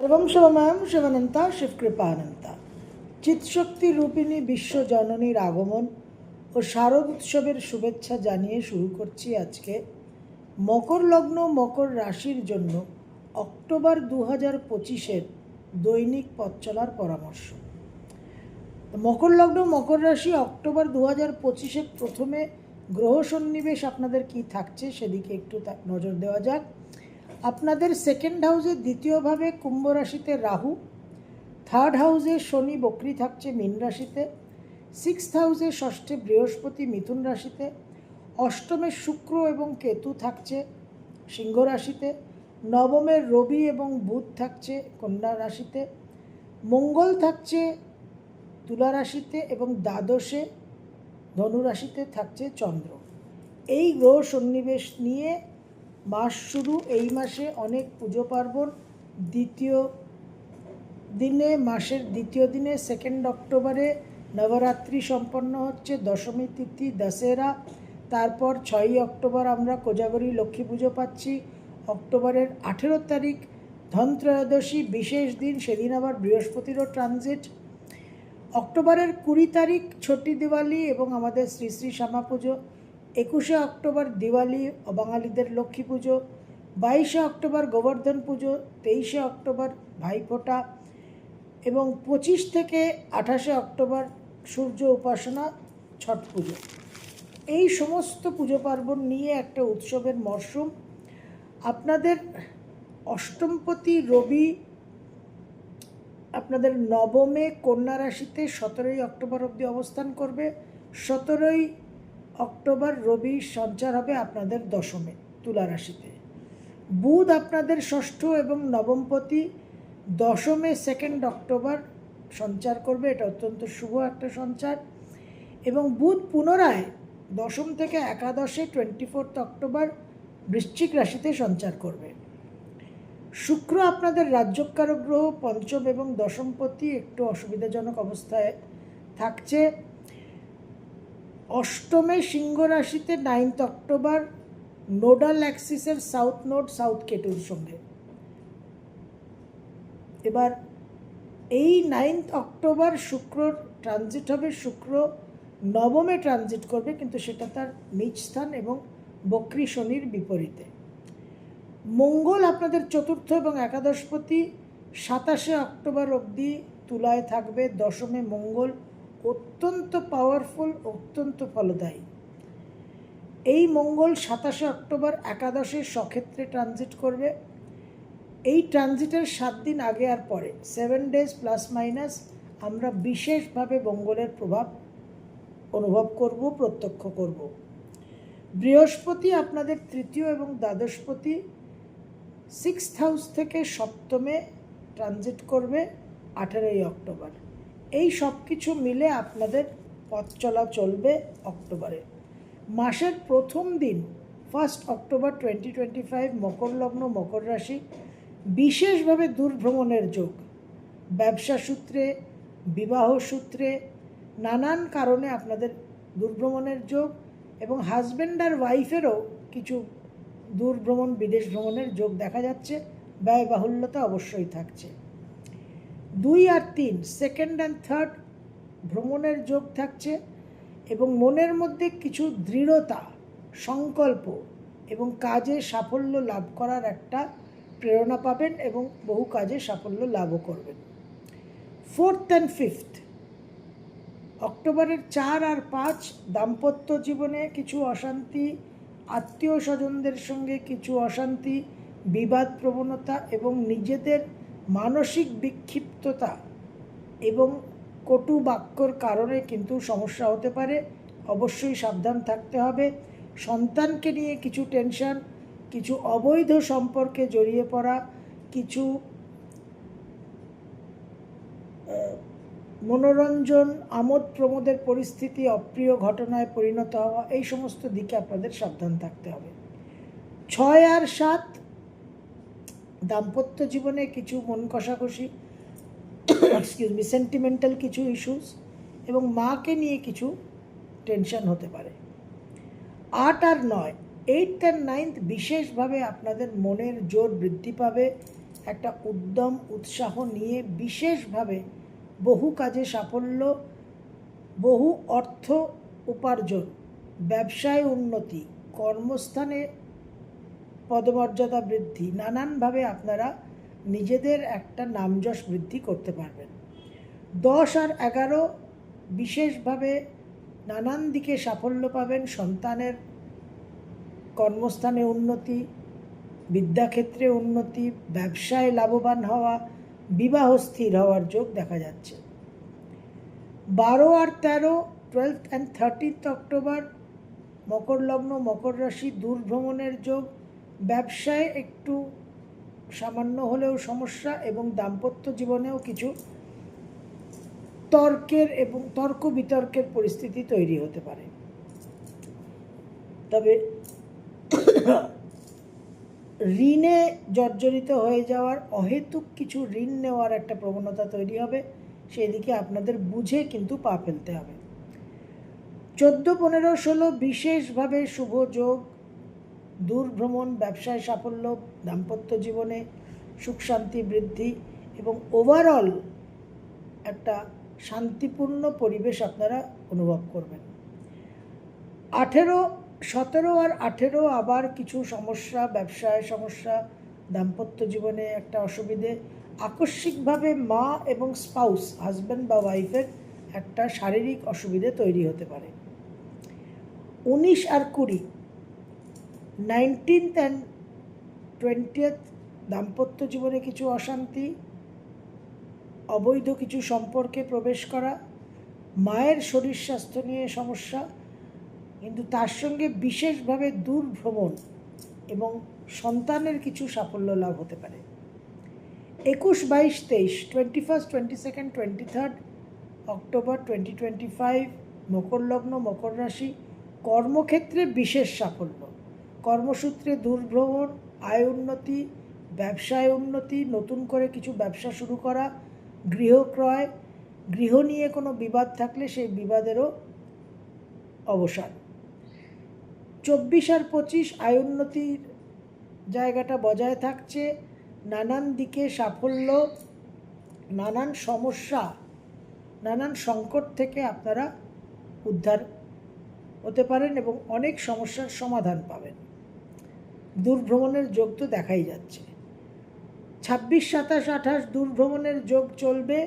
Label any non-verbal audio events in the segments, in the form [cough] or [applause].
সর্বম শিবময়ম শিবানন্তা শিবকৃপানন্তা। চিৎশক্তি রূপিণী বিশ্ব জননীর আগমন ও শারদ উৎসবের শুভেচ্ছা জানিয়ে শুরু করছি আজকে। মকর লগ্ন, মকর রাশির জন্য অক্টোবর দু হাজার পঁচিশের দৈনিক পথ চলার পরামর্শ। মকর লগ্ন, মকর রাশি অক্টোবর দু হাজার পঁচিশের প্রথমে গ্রহ সন্নিবেশ আপনাদের কি থাকছে সেদিকে একটু নজর দেওয়া যাক। আপনাদের সেকেন্ড হাউসে দ্বিতীয়ভাবে কুম্ভ রাশিতে রাহু থার্ড হাউসে শনি বকরি থাকছে মীন রাশিতে সিক্সথ হাউসে ষষ্ঠে বৃহস্পতি মিথুন রাশিতে, অষ্টমে শুক্র এবং কেতু থাকছে সিংহ রাশিতে, নবমে রবি এবং বুধ থাকছে কন্যা রাশিতে, মঙ্গল থাকছে তুলা রাশিতে এবং দ্বাদশে ধনুরাশিতে থাকছে চন্দ্র। এই গ্রহ সন্নিবেশ নিয়ে মাস শুরু, এই মাসে অনেক পুজো পার্বণ। দ্বিতীয় দিনে, মাসের দ্বিতীয় দিনে সেকেন্ড অক্টোবরে নবরাত্রি সম্পন্ন হচ্ছে, দশমী তিথি, দশেরা। তারপর ছয়ই অক্টোবর আমরা কোজাগরী লক্ষ্মী পুজো পাচ্ছি। অক্টোবরের আঠেরো তারিখ, ধনত্রয়োদশী, বিশেষ দিন, সেদিন আবার বৃহস্পতিরও ট্রানজিট অক্টোবরের কুড়ি তারিখ, ছোটি দিওয়ালি এবং আমাদের শ্রী শ্রী শ্যামা পুজো। একুশে অক্টোবর দিওয়ালি বাঙালিদের লক্ষ্মী পুজো, বাইশে অক্টোবর গোবর্ধন পুজো, তেইশে অক্টোবর ভাইফোঁটা এবং পঁচিশ থেকে আঠাশে অক্টোবর সূর্য উপাসনা, ছট পুজো। এই সমস্ত পুজো পার্বণ নিয়ে একটা উৎসবের মরশুম। আপনাদের অষ্টমপতি রবি, আপনাদের নবমে কন্যা রাশিতে সতেরোই অক্টোবর অবধি অবস্থান করবে। সতেরোই অক্টোবর রবি সঞ্চার হবে আপনাদের দশমে তুলা রাশিতে। বুধ আপনাদের ষষ্ঠ এবং নবমপতি দশমে সেকেন্ড অক্টোবর সঞ্চার করবে, এটা অত্যন্ত শুভ একটা সঞ্চার। এবং বুধ পুনরায় দশম থেকে একাদশে টোয়েন্টি ফোর্থ অক্টোবর বৃশ্চিক রাশিতে সঞ্চার করবে। শুক্র আপনাদের রাজ্যকারক গ্রহ, পঞ্চম এবং দশমপতি একটু অসুবিধাজনক অবস্থায় থাকছে। অষ্টমে সিংহ রাশিতে নাইন্থ অক্টোবর নোডাল অ্যাক্সিসের সাউথ নোড সাউথ কেতুর সঙ্গে। এবার এই নাইন্থ অক্টোবর শুক্র ট্রানজিট হবে, শুক্র নবমে ট্রানজিট করবে, কিন্তু সেটা তার নিজ স্থান এবং বক্রী শনির বিপরীতে। মঙ্গল আপনাদের চতুর্থ এবং একাদশপতি, সাতাশে অক্টোবর অবধি তুলায় থাকবে, দশমে মঙ্গল অত্যন্ত পাওয়ারফুল অত্যন্ত ফলদায়ী। এই মঙ্গল সাতাশে অক্টোবর একাদশে সক্ষেত্রে ট্রানজিট করবে। এই ট্রানজিটের সাত দিন আগে আর পরে সেভেন ডেজ প্লাস মাইনাস আমরা বিশেষভাবে মঙ্গলের প্রভাব অনুভব করব, প্রত্যক্ষ করব। বৃহস্পতি আপনাদের তৃতীয় এবং দ্বাদশপতি সিক্সথ হাউস থেকে সপ্তমে ট্রানজিট করবে আঠেরোই অক্টোবর। এই সব কিছু মিলে আপনাদের পথ চলা চলবে অক্টোবরে। মাসের প্রথম দিন first October twenty twenty five মকর লগ্ন, মকর রাশি, বিশেষভাবে দূরভ্রমণের যোগ। ব্যবসা সূত্রে, বিবাহ সূত্রে, নানান কারণে আপনাদের দূরভ্রমণের যোগ এবং হাজব্যান্ড আর ওয়াইফেরও কিছু দূর ভ্রমণ বিদেশ ভ্রমণের যোগ দেখা যাচ্ছে। ব্যয়বাহুল্যতা অবশ্যই থাকছে। দুই আর তিন সেকেন্ড অ্যান্ড থার্ড ভ্রমণের যোগ থাকছে এবং মনের মধ্যে কিছু দৃঢ়তা, সংকল্প এবং কাজে সাফল্য লাভ করার একটা প্রেরণা পাবেন এবং বহু কাজে সাফল্য লাভও করবেন। ফোর্থ অ্যান্ড ফিফথ অক্টোবরের চার আর পাঁচ দাম্পত্য জীবনে কিছু অশান্তি, আত্মীয় স্বজনদের সঙ্গে কিছু অশান্তি, বিবাদ প্রবণতা এবং নিজেদের মানসিক বিক্ষিপ্ততা এবং কটু বাক্যর কারণে কিন্তু সমস্যা হতে পারে। অবশ্যই সাবধান থাকতে হবে। সন্তানকে নিয়ে কিছু টেনশন, কিছু অবৈধ সম্পর্কে জড়িয়ে পড়া, কিছু মনোরঞ্জন, আমোদ প্রমোদের পরিস্থিতি, অপ্রিয় ঘটনায় পরিণত হওয়া, এই সমস্ত দিকে আপনাদের সাবধান থাকতে হবে। ছয় আর সাত দাম্পত্য জীবনে কিছু মন কষাকষি এক্সকিউজ মি সেন্টিমেন্টাল কিছু ইস্যুস এবং মাকে নিয়ে কিছু টেনশন হতে পারে। আট আর নয় এইট অ্যান্ড নাইন্থ বিশেষভাবে আপনাদের মনের জোর বৃদ্ধি পাবে, একটা উদ্যম, উৎসাহ নিয়ে বিশেষভাবে বহু কাজে সাফল্য, বহু অর্থ উপার্জন, ব্যবসায় উন্নতি, কর্মস্থানে পদমর্যাদা বৃদ্ধি, নানানভাবে আপনারা নিজেদের একটা নামযশ বৃদ্ধি করতে পারবেন। দশ আর এগারো বিশেষভাবে নানান দিকে সাফল্য পাবেন, সন্তানের কর্মস্থানে উন্নতি, বিদ্যাক্ষেত্রে উন্নতি, ব্যবসায় লাভবান হওয়া, বিবাহ স্থির হওয়ার যোগ দেখা যাচ্ছে। বারো আর তেরো টুয়েলথ অ্যান্ড থার্টিন্থ অক্টোবর মকর লগ্ন, মকর রাশি দূর ভ্রমণের যোগ ব্যবসায় একটু সামান্য হলেও সমস্যা এবং দাম্পত্য জীবনেও কিছু তর্কের এবং তর্ক বিতর্কের পরিস্থিতি তৈরি হতে পারে। তবে ঋণে জর্জরিত হয়ে যাওয়ার অহেতুক কিছু ঋণ নেওয়ার একটা প্রবণতা তৈরি হবে সেই দিকে আপনাদের বুঝে কিন্তু পা ফেলতে হবে। চোদ্দ, পনেরো, ষোলো বিশেষভাবে শুভ যোগ দূর ভ্রমণ ব্যবসায় সাফল্য, দাম্পত্য জীবনে সুখ, শান্তি, বৃদ্ধি এবং ওভারঅল একটা শান্তিপূর্ণ পরিবেশ আপনারা অনুভব করবেন। আঠেরো, সতেরো আর আঠেরো আবার কিছু সমস্যা, ব্যবসায় সমস্যা, দাম্পত্য জীবনে একটা অসুবিধে। আকস্মিকভাবে মা এবং স্পাউস হাজব্যান্ড বা ওয়াইফের একটা শারীরিক অসুবিধে তৈরি হতে পারে। উনিশ আর কুড়ি নাইনটিন্থ অ্যান্ড টোয়েন্টিয়েথ দাম্পত্য জীবনে কিছু অশান্তি, অবৈধ কিছু সম্পর্কে প্রবেশ করা, মায়ের শরীর স্বাস্থ্য নিয়ে সমস্যা, কিন্তু তার সঙ্গে বিশেষভাবে দূর ভ্রমণ এবং সন্তানের কিছু সাফল্য লাভ হতে পারে। একুশ, বাইশ, তেইশ twenty first twenty second twenty third October twenty twenty five মকর লগ্ন, মকর রাশি, কর্মক্ষেত্রে বিশেষ সাফল্য। কর্মসূত্রে দূরভ্রমণ, আয় উন্নতি, ব্যবসায় উন্নতি, নতুন করে কিছু ব্যবসা শুরু করা, গৃহ ক্রয়, গৃহ নিয়ে কোনো বিবাদ থাকলে সেই বিবাদেরও অবসান। চব্বিশ আর পঁচিশ আয় উন্নতির জায়গাটা বজায় থাকছে, নানান দিকে সাফল্য, নানান সমস্যা, নানান সংকট থেকে আপনারা উদ্ধার হতে পারেন এবং অনেক সমস্যার সমাধান পাবেন। দূরভ্রমণের যোগ তো দেখাই যাচ্ছে। ছাব্বিশ, সাতাশ, আঠাশ দূরভ্রমণের যোগ চলবে।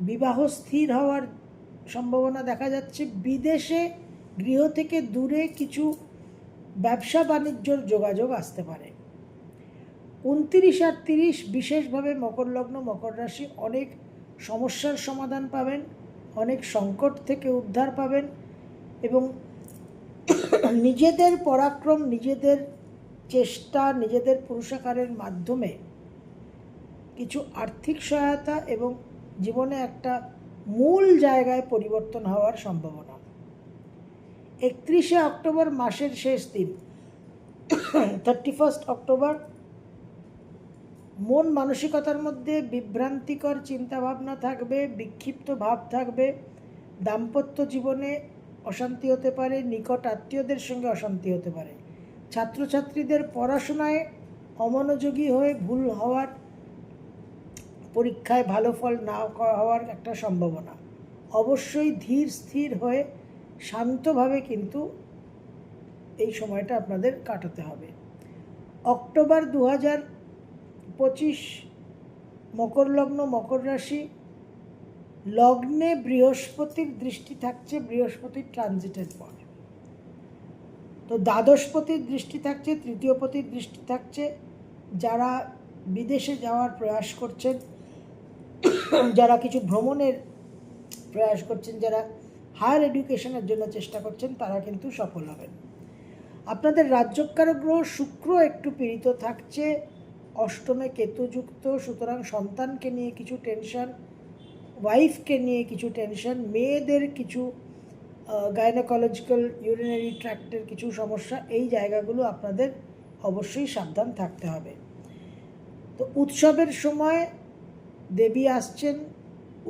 বিবাহ স্থির হওয়ার সম্ভাবনা দেখা যাচ্ছে। বিদেশে গৃহ থেকে দূরে কিছু ব্যবসা বাণিজ্যর যোগাযোগ আসতে পারে। উনতিরিশ আর তিরিশ বিশেষভাবে মকর লগ্ন, মকর রাশি অনেক সমস্যার সমাধান পাবেন, অনেক সংকট থেকে উদ্ধার পাবেন এবং [coughs] নিজেদের পরাক্রম, নিজেদের চেষ্টা, নিজেদের পুরুষাকারের মাধ্যমে কিছু আর্থিক সহায়তা এবং জীবনে একটা মূল জায়গায় পরিবর্তন হওয়ার সম্ভাবনা। একত্রিশে অক্টোবর মাসের শেষ দিন [coughs] থার্টি ফার্স্ট অক্টোবর, মন মানসিকতার মধ্যে বিভ্রান্তিকর চিন্তাভাবনা থাকবে, বিক্ষিপ্ত ভাব থাকবে, দাম্পত্য জীবনে অশান্তি হতে পারে, নিকট আত্মীয়দের সঙ্গে অশান্তি হতে পারে। ছাত্রছাত্রীদের পড়াশোনায় অমনোযোগী হয়ে ভুল হওয়ার পরীক্ষায় ভালো ফল না হওয়ার একটা সম্ভাবনা। অবশ্যই ধীর স্থির হয়ে শান্তভাবে কিন্তু এই সময়টা আপনাদের কাটাতে হবে। অক্টোবর দু হাজার পঁচিশ মকর লগ্ন মকর রাশি লগ্নে বৃহস্পতির দৃষ্টি থাকছে, বৃহস্পতির ট্রানজিটের পর। তো দ্বাদশপতির দৃষ্টি থাকছে, তৃতীয়পতির দৃষ্টি থাকছে। যারা বিদেশে যাওয়ার প্রয়াস করছেন, যারা কিছু ভ্রমণের প্রয়াস করছেন, যারা হায়ার এডুকেশনের জন্য চেষ্টা করছেন, তারা কিন্তু সফল হবেন। আপনাদের রাজ্যকারক গ্রহ শুক্র একটু পীড়িত থাকছে। অষ্টমে কেতুযুক্ত, সুতরাং সন্তানকে নিয়ে কিছু টেনশন। ওয়াইফকে নিয়ে কিছু টেনশন মেয়েদের কিছু গাইনোকোলজিক্যাল ইউরিনারি ট্র্যাক্টের কিছু সমস্যা, এই জায়গাগুলো আপনাদের অবশ্যই সাবধান থাকতে হবে। তো উৎসবের সময় দেবী আসছেন,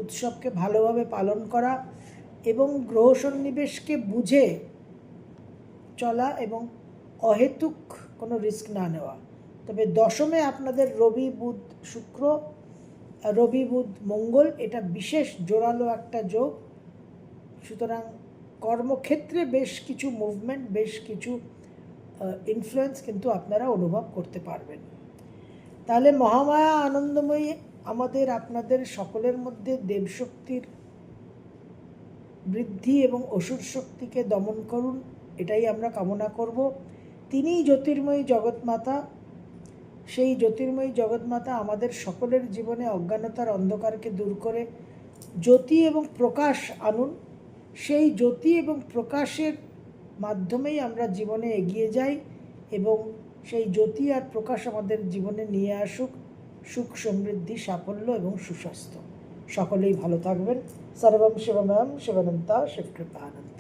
উৎসবকে ভালোভাবে পালন করা এবং গ্রহ সন্নিবেশকে বুঝে চলা এবং অহেতুক কোনো রিস্ক না নেওয়া। তবে দশমে আপনাদের রবি, বুধ, শুক্র রবি বুধ মঙ্গল, এটা বিশেষ জোরালো একটা যোগ। সুতরাং কর্মক্ষেত্রে বেশ কিছু মুভমেন্ট বেশ কিছু ইনফ্লুয়েন্স কিন্তু আপনারা অনুভব করতে পারবেন। তাহলে মহামায়া আনন্দময়ী আমাদের আপনাদের সকলের মধ্যে দেবশক্তির বৃদ্ধি এবং অসুর শক্তিকে দমন করুন, এটাই আমরা কামনা করব। তিনিই জ্যোতির্ময়ী জগৎমাতা সেই জ্যোতির্ময়ী জগৎমাতা আমাদের সকলের জীবনে অজ্ঞানতার অন্ধকারকে দূর করে জ্যোতি এবং প্রকাশ আনুন। সেই জ্যোতি এবং প্রকাশের মাধ্যমেই আমরা জীবনে এগিয়ে যাই এবং সেই জ্যোতি আর প্রকাশ আমাদের জীবনে নিয়ে আসুক। সুখ সমৃদ্ধি, সাফল্য এবং সুস্বাস্থ্য। সকলেই ভালো থাকবেন। সর্বম শিবময়ম শিবানন্তা শিবকৃপানন্দ।